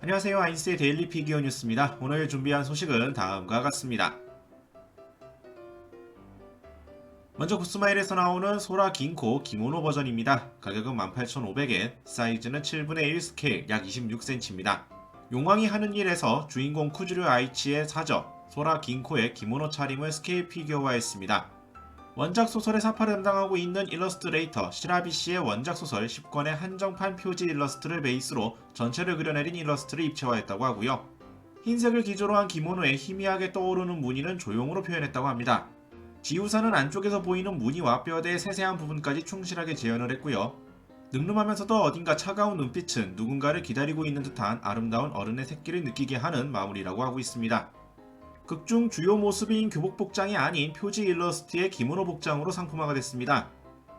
안녕하세요. 아인스의 데일리 피기어 뉴스입니다. 오늘 준비한 소식은 다음과 같습니다. 먼저 구스마일에서 나오는 소라 긴코 기모노 버전입니다. 가격은 18,500엔, 사이즈는 7분의 1 스케일 약 26cm입니다. 용왕이 하는 일에서 주인공 쿠즈르 아이치의 사저, 소라 긴코의 기모노 차림을 스케일 피규어화했습니다. 원작 소설의 사파를 담당하고 있는 일러스트레이터 시라비 씨의 원작 소설 10권의 한정판 표지 일러스트를 베이스로 전체를 그려내린 일러스트를 입체화했다고 하고요. 흰색을 기조로 한 기모노에 희미하게 떠오르는 무늬는 조형으로 표현했다고 합니다. 지우사는 안쪽에서 보이는 무늬와 뼈대의 세세한 부분까지 충실하게 재현을 했고요. 늠름하면서도 어딘가 차가운 눈빛은 누군가를 기다리고 있는 듯한 아름다운 어른의 새끼를 느끼게 하는 마무리라고 하고 있습니다. 극중 주요 모습인 교복 복장이 아닌 표지 일러스트의 기모노 복장으로 상품화가 됐습니다.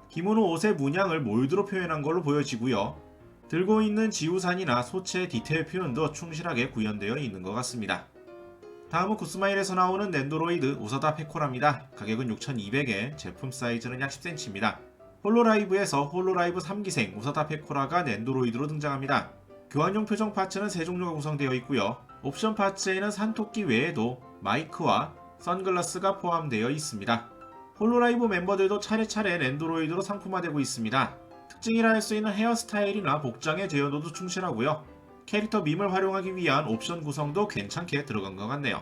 기모노 옷의 문양을 몰드로 표현한 걸로 보여지고요. 들고 있는 지우산이나 소체의 디테일 표현도 충실하게 구현되어 있는 것 같습니다. 다음은 구스마일에서 나오는 넨도로이드 우사다 페코라입니다. 가격은 6,200엔, 제품 사이즈는 약 10cm입니다. 홀로라이브에서 홀로라이브 3기생 우사다 페코라가 넨도로이드로 등장합니다. 교환용 표정 파츠는 세 종류가 구성되어 있고요. 옵션 파츠에는 산토끼 외에도 마이크와 선글라스가 포함되어 있습니다. 홀로라이브 멤버들도 차례차례 랜드로이드로 상품화되고 있습니다. 특징이라 할 수 있는 헤어스타일이나 복장의 재현도도 충실하고요. 캐릭터 밈을 활용하기 위한 옵션 구성도 괜찮게 들어간 것 같네요.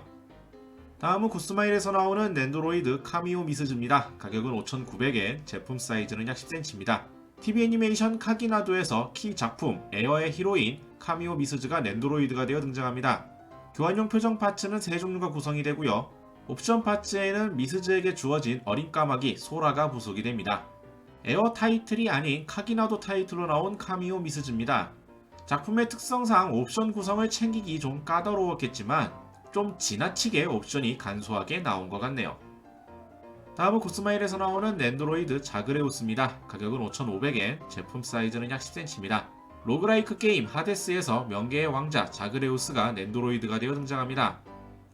다음은 구스마일에서 나오는 랜드로이드 카미오 미스즈입니다. 가격은 5,900엔, 제품 사이즈는 약 10cm입니다. TV 애니메이션 카기나도에서 키 작품 에어의 히로인 카미오 미스즈가 랜드로이드가 되어 등장합니다. 교환용 표정 파츠는 세 종류가 구성이 되고요. 옵션 파츠에는 미스즈에게 주어진 어린 까마귀 소라가 부속이 됩니다. 에어 타이틀이 아닌 카기나도 타이틀로 나온 카미오 미스즈입니다. 작품의 특성상 옵션 구성을 챙기기 좀 까다로웠겠지만 좀 지나치게 옵션이 간소하게 나온 것 같네요. 다음은 구스마일에서 나오는 랜드로이드 자그레우스입니다. 가격은 5,500엔, 제품 사이즈는 약 10cm입니다. 로그라이크 게임 하데스에서 명계의 왕자 자그레우스가 랜드로이드가 되어 등장합니다.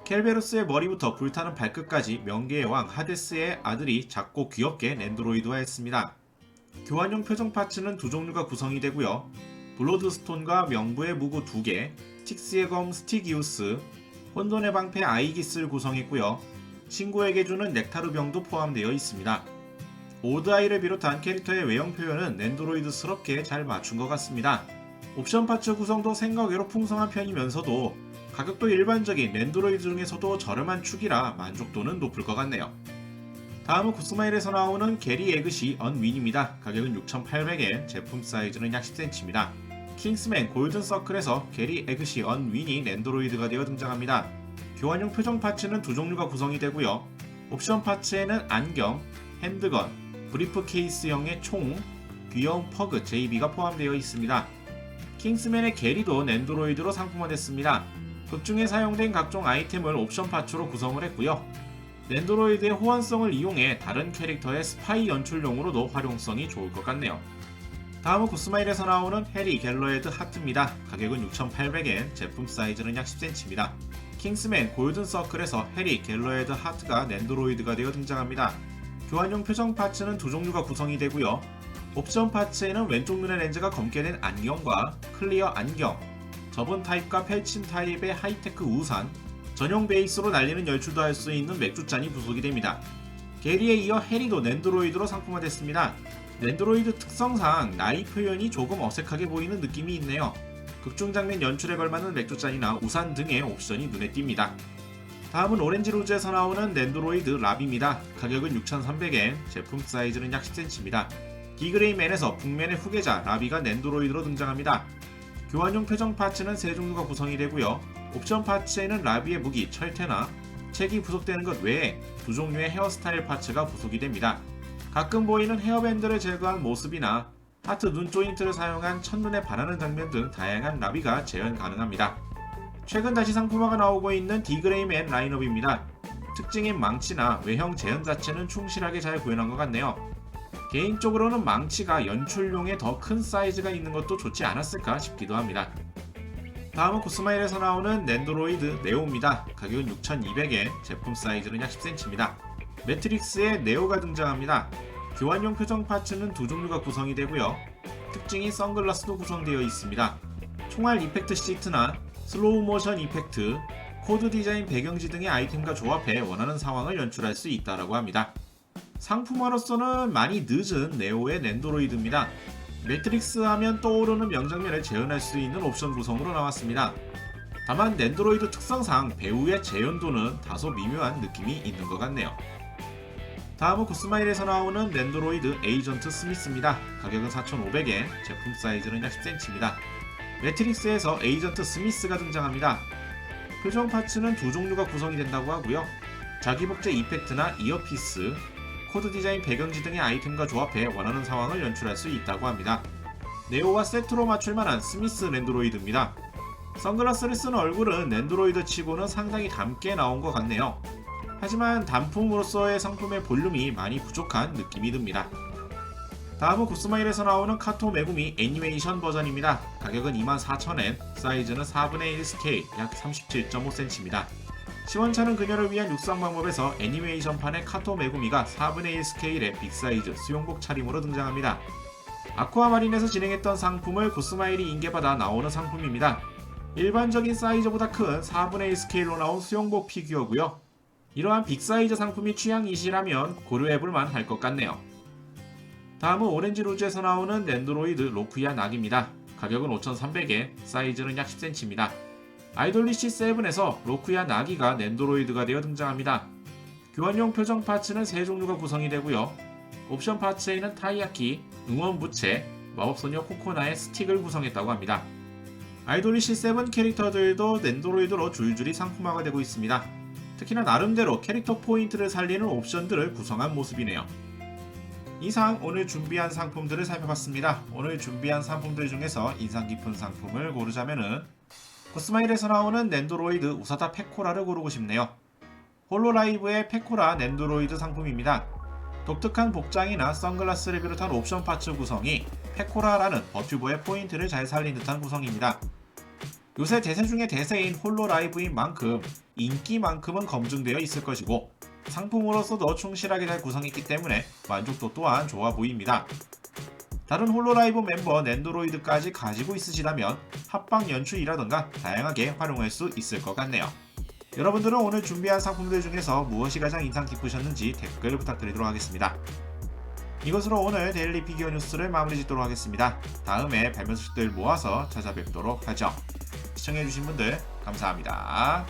켈베루스의 머리부터 불타는 발끝까지 명계의 왕 하데스의 아들이 작고 귀엽게 랜드로이드화했습니다. 교환용 표정 파츠는 두 종류가 구성이 되고요. 블로드스톤과 명부의 무구 2개, 스틱스의 검 스티기우스, 혼돈의 방패 아이기스를 구성했고요. 친구에게 주는 넥타르 병도 포함되어 있습니다. 오드아이를 비롯한 캐릭터의 외형 표현은 랜드로이드스럽게 잘 맞춘 것 같습니다. 옵션 파츠 구성도 생각외로 풍성한 편이면서도 가격도 일반적인 랜드로이드 중에서도 저렴한 축이라 만족도는 높을 것 같네요. 다음은 구스마일에서 나오는 게리 에그시 언윈입니다. 가격은 6,800엔, 제품 사이즈는 약 10cm입니다. 킹스맨 골든 서클에서 게리 에그시 언윈이 랜드로이드가 되어 등장합니다. 교환용 표정 파츠는 두 종류가 구성이 되고요. 옵션 파츠에는 안경, 핸드건, 브리프 케이스형의 총, 귀여운 퍼그 JB가 포함되어 있습니다. 킹스맨의 게리도 랜드로이드로 상품화됐습니다. 극중에 사용된 각종 아이템을 옵션 파츠로 구성을 했고요. 랜드로이드의 호환성을 이용해 다른 캐릭터의 스파이 연출용으로도 활용성이 좋을 것 같네요. 다음은 구스마일에서 나오는 해리 갤러헤드 하트입니다. 가격은 6,800엔, 제품 사이즈는 약 10cm입니다. 킹스맨 골든 서클에서 해리 갤러헤드 하트가 랜드로이드가 되어 등장합니다. 교환용 표정 파츠는 두 종류가 구성이 되고요. 옵션 파츠에는 왼쪽 눈의 렌즈가 검게 된 안경과 클리어 안경, 접은 타입과 펼친 타입의 하이테크 우산, 전용 베이스로 날리는 열출도 할 수 있는 맥주잔이 부속이 됩니다. 게리에 이어 해리도 랜드로이드로 상품화됐습니다. 랜드로이드 특성상 나이 표현이 조금 어색하게 보이는 느낌이 있네요. 극중 장면 연출에 걸맞는 맥주잔이나 우산 등의 옵션이 눈에 띕니다. 다음은 오렌지 로즈에서 나오는 랜드로이드 랍입니다. 가격은 6,300엔, 제품 사이즈는 약 10cm입니다. 디그레이맨에서 북맨의 후계자 라비가 랜드로이드로 등장합니다. 교환용 표정 파츠는 세 종류가 구성이 되고요. 옵션 파츠에는 라비의 무기 철퇴나 책이 부속되는 것 외에 두 종류의 헤어스타일 파츠가 부속이 됩니다. 가끔 보이는 헤어밴드를 제거한 모습이나 하트 눈 조인트를 사용한 첫눈에 반하는 장면 등 다양한 라비가 재현 가능합니다. 최근 다시 상품화가 나오고 있는 디그레이맨 라인업입니다. 특징인 망치나 외형 재현 자체는 충실하게 잘 구현한 것 같네요. 개인적으로는 망치가 연출용에 더 큰 사이즈가 있는 것도 좋지 않았을까 싶기도 합니다. 다음은 구스마일에서 나오는 랜드로이드 네오입니다. 가격은 6,200엔, 제품 사이즈는 약 10cm입니다. 매트릭스의 네오가 등장합니다. 교환용 표정 파츠는 두 종류가 구성이 되고요. 특징인 선글라스도 구성되어 있습니다. 총알 이펙트 시트나 슬로우 모션 이펙트, 코드 디자인 배경지 등의 아이템과 조합해 원하는 상황을 연출할 수 있다라고 합니다. 상품화로서는 많이 늦은 네오의 낸도로이드입니다. 매트릭스 하면 떠오르는 명장면을 재현할 수 있는 옵션 구성으로 나왔습니다. 다만 낸드로이드 특성상 배우의 재현도는 다소 미묘한 느낌이 있는 것 같네요. 다음은 구스마일에서 나오는 낸드로이드 에이전트 스미스입니다. 가격은 4,500엔, 제품 사이즈는 약 10cm입니다. 매트릭스에서 에이전트 스미스가 등장합니다. 표정 파츠는 두 종류가 구성이 된다고 하고요. 자기 복제 이펙트나 이어피스, 코드 디자인 배경지 등의 아이템과 조합해 원하는 상황을 연출할 수 있다고 합니다. 네오와 세트로 맞출 만한 스미스 랜드로이드입니다. 선글라스를 쓴 얼굴은 랜드로이드 치고는 상당히 닮게 나온 것 같네요. 하지만 단품으로서의 상품의 볼륨이 많이 부족한 느낌이 듭니다. 다음은 구스마일에서 나오는 카토 메구미 애니메이션 버전입니다. 가격은 24,000엔, 사이즈는 4분의 1 스케일, 약 37.5cm입니다. 시원찮은 그녀를 위한 육상 방법에서 애니메이션판의 카토 메구미가 4분의 1 스케일의 빅사이즈 수영복 차림으로 등장합니다. 아쿠아마린에서 진행했던 상품을 구스마일이 인계받아 나오는 상품입니다. 일반적인 사이즈보다 큰 4분의 1 스케일로 나온 수영복 피규어고요. 이러한 빅사이즈 상품이 취향이시라면 고려해볼만 할 것 같네요. 다음은 오렌지 루즈에서 나오는 랜드로이드 로쿠야 낙입니다. 가격은 5,300엔, 사이즈는 약 10cm입니다. 아이돌리시 7에서 로쿠야 나기가 낸도로이드가 되어 등장합니다. 교환용 표정 파츠는 세 종류가 구성이 되고요. 옵션 파츠에는 타이야키, 응원 부채, 마법소녀 코코나의 스틱을 구성했다고 합니다. 아이돌리시 7 캐릭터들도 낸도로이드로 줄줄이 상품화가 되고 있습니다. 특히나 나름대로 캐릭터 포인트를 살리는 옵션들을 구성한 모습이네요. 이상 오늘 준비한 상품들을 살펴봤습니다. 오늘 준비한 상품들 중에서 인상 깊은 상품을 고르자면은 코스마일에서 나오는 낸도로이드 우사다 페코라를 고르고 싶네요. 홀로라이브의 페코라 낸도로이드 상품입니다. 독특한 복장이나 선글라스를 비롯한 옵션 파츠 구성이 페코라라는 버튜버의 포인트를 잘 살린 듯한 구성입니다. 요새 대세 중의 대세인 홀로라이브인 만큼 인기만큼은 검증되어 있을 것이고 상품으로서도 충실하게 잘 구성했기 때문에 만족도 또한 좋아 보입니다. 다른 홀로라이브 멤버 낸도로이드까지 가지고 있으시다면 합방 연출이라던가 다양하게 활용할 수 있을 것 같네요. 여러분들은 오늘 준비한 상품들 중에서 무엇이 가장 인상 깊으셨는지 댓글 부탁드리도록 하겠습니다. 이것으로 오늘 데일리 피규어 뉴스를 마무리 짓도록 하겠습니다. 다음에 발매 소식들 모아서 찾아뵙도록 하죠. 시청해주신 분들 감사합니다.